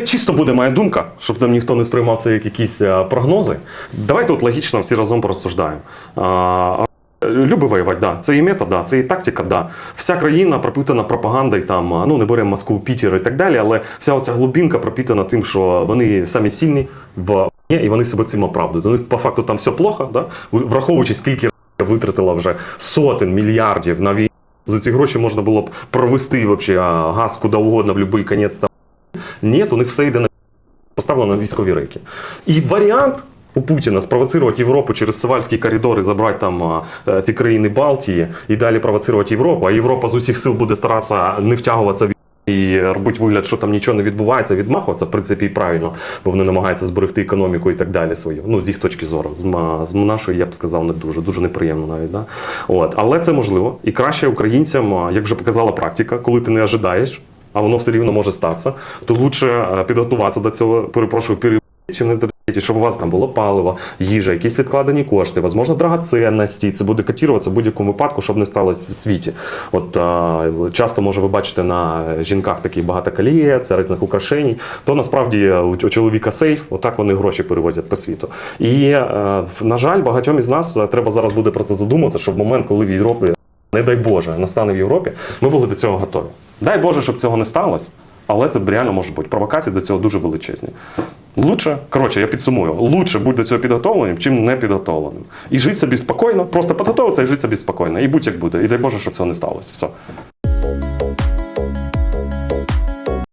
Чисто буде моя думка, щоб там ніхто не сприймав це як якісь е, прогнози. Давайте от логічно всі разом порозсуждаємо. Люби воювати, да. Це і метод, да. це і тактика, да. Вся країна пропитана пропагандою, там, ну не беремо Москву, Пітер і так далі, але вся оця глубинка пропитана тим, що вони самі сильні в і вони себе цим оправдують. Них по факту там все плохо, да? враховуючи, скільки витратила вже сотень мільярдів на війну. За ці гроші можна було б провести вообще, газ куди угодно в будь-який кінець. Ні, у них все йде на поставлено на військові рейки. І варіант у Путіна спровоцировать Європу через Севальські коридори, забрати там е, країни Балтії і далі провоцировать Європу. А Європа з усіх сил буде старатися не втягуватися в і робити вигляд, що там нічого не відбувається, відмахуватися, в принципі, і правильно, бо вони намагаються зберегти економіку і так далі свою. Ну, з їх точки зору. З нашої, я б сказав, не дуже, дуже неприємно навіть. Да? От. Але це можливо. І краще українцям, як вже показала практика, коли ти не ожидаєш, а воно все рівно може статися, то лучше е, підготуватися до цього, перепрошую, пере... чим не щоб у вас там було паливо, їжа, якісь відкладені кошти, можливо, драгоценності. Це буде котіруватися в будь-якому випадку, щоб не сталося в світі. От а, часто може ви бачите на жінках такі багато колієць, різних украшень. То насправді у у чоловіка сейф, отак вони гроші перевозять по світу. І е, на жаль, багатьом із нас е, треба зараз буде про це задуматися, щоб в момент, коли в Європі, не дай Боже, настане в Європі, ми були до цього готові. Дай Боже, щоб цього не сталося. Але це реально може бути. Провокації до цього дуже величезні. Лучше, коротше, я підсумую, лучше будь до цього підготовленим, чим не підготовленим. І жити собі спокійно, просто підготовитися і жити собі спокійно. І будь як буде. І дай Боже, щоб цього не сталося. Все.